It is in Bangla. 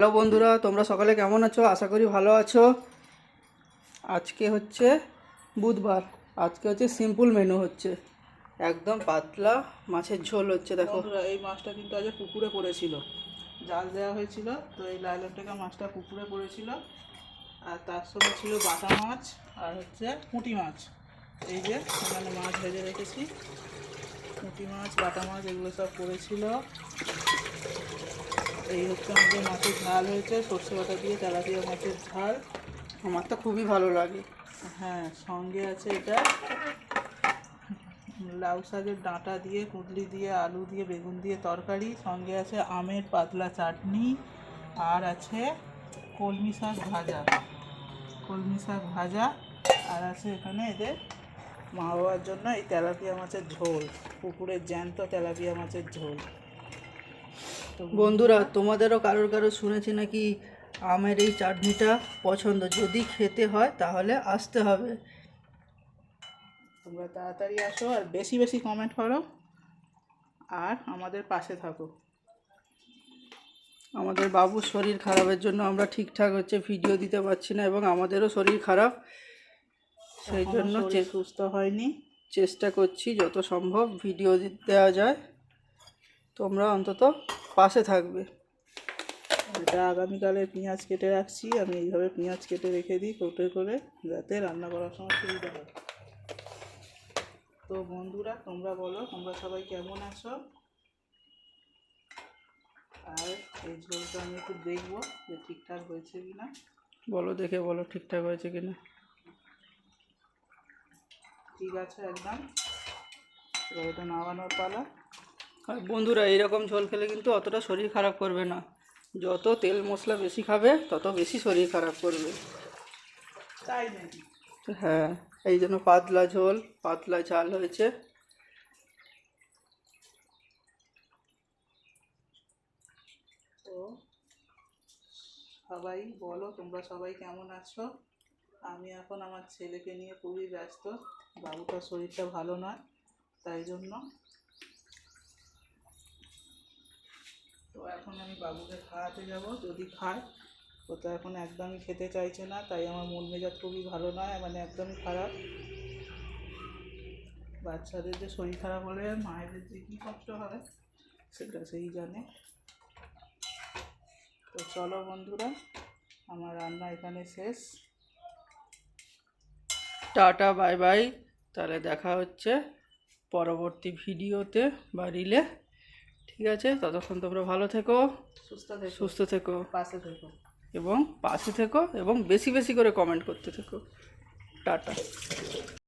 হ্যালো বন্ধুরা, তোমরা সকালে কেমন আছো? আশা করি ভালো আছো। আজকে হচ্ছে বুধবার। আজকে হচ্ছে সিম্পল মেনু হচ্ছে। একদম পাতলা মাছের ঝোল হচ্ছে, দেখো। এই মাছটা কিন্তু আজ পুকুরে পড়েছিল। জাল দেওয়া হয়েছিল, তো এই লাইলন টাকা মাছটা পুকুরে পড়েছিল। আর তার সঙ্গে ছিল বাটা মাছ আর হচ্ছে পুঁটি মাছ। এই যে, এখানে মাছ ভেজে রেখেছি। পুঁটি মাছ, বাটা মাছ, এগুলো সব পড়েছিল। এই হচ্ছে আমাদের মাছের ঝাল হয়েছে সর্ষে বাটা দিয়ে তেলাপিয়া মাছের ঝাল। আমার তো খুবই ভালো লাগে। হ্যাঁ সঙ্গে আছে এটা। লাউ শাকের ডাঁটা দিয়ে কুঁদলি দিয়ে আলু দিয়ে বেগুন দিয়ে তরকারি। সঙ্গে আছে আমের পাতলা চাটনি। আর আছে কলমি শাক ভাজা। কলমি শাক ভাজা। আর আছে এখানে এদের মা বাবার জন্য এই তেলাপিয়া মাছের ঝোল। পুকুরের জ্যান্ত তেলাপিয়া মাছের ঝোল। বন্ধুরা তোমাদেরও কারোর কারও শুনেছি নাকি আমের এই চাটনিটা পছন্দ। যদি খেতে হয় তাহলে আসতে হবে। তোমরা তাড়াতাড়ি আসো আর বেশি বেশি কমেন্ট করো। আর আমাদের পাশে থাকো। আমাদের বাবুর শরীর খারাপের জন্য আমরা ঠিকঠাক হচ্ছে ভিডিও দিতে পারছি না এবং আমাদেরও শরীর খারাপ। সেই জন্য সুস্থ হয়নি। চেষ্টা করছি যত সম্ভব ভিডিও দেওয়া যায়। তোমরা অন্তত পাশে থাকবে। এটা আগামীকালে পেঁয়াজ কেটে রাখছি আমি এইভাবে পেঁয়াজ কেটে রেখে দিই কোটে করে যাতে রান্না করার সময় সুবিধা হয়। তো বন্ধুরা তোমরা বলো তোমরা সবাই কেমন আছো? আর এই ঝোলটা আমি একটু দেখব যে ঠিকঠাক হয়েছে কি না বলো দেখে বলো ঠিকঠাক হয়েছে কিনা। ঠিক আছে একদম। এবার এটা নামানোর পালা। আর বন্ধুরা এইরকম ঝোল খেলে কিন্তু অতটা শরীর খারাপ করবে না। যত তেল মশলা বেশি খাবে তত বেশি শরীর খারাপ করবে। তাই হ্যাঁ এই জন্য পাতলা ঝোল পাতলা ঝাল হয়েছে। তো সবাই বলো তোমরা সবাই কেমন আছো? আমি এখন আমার ছেলেকে নিয়ে খুবই ব্যস্ত। বাবুটার শরীরটা ভালো নয় তাই জন্য তো এখন আমি বাবুকে খাওয়াতে যাব, যদি খায়। ও তো এখন একদমই খেতে চাইছে না, তাই আমার মন মেজাজ খুবই ভালো নয় মানে একদমই খারাপ। বাচ্চাদের যে শরীর খারাপ হলে মায়েদের যে কী কষ্ট হয়, সেটা সেই জানে। তো চলো বন্ধুরা, আমার রান্না এখানে শেষ। Tata, bye bye. তাহলে দেখা হচ্ছে পরবর্তী ভিডিওতে বা রিলে ঠিক আছে ততক্ষণ তোমরা ভালো থেকো সুস্থ থেকো। সুস্থ থেকো। পাশে থেকো। এবং পাশে থেকো এবং বেশি বেশি করে কমেন্ট করতে থেকো। টাটা।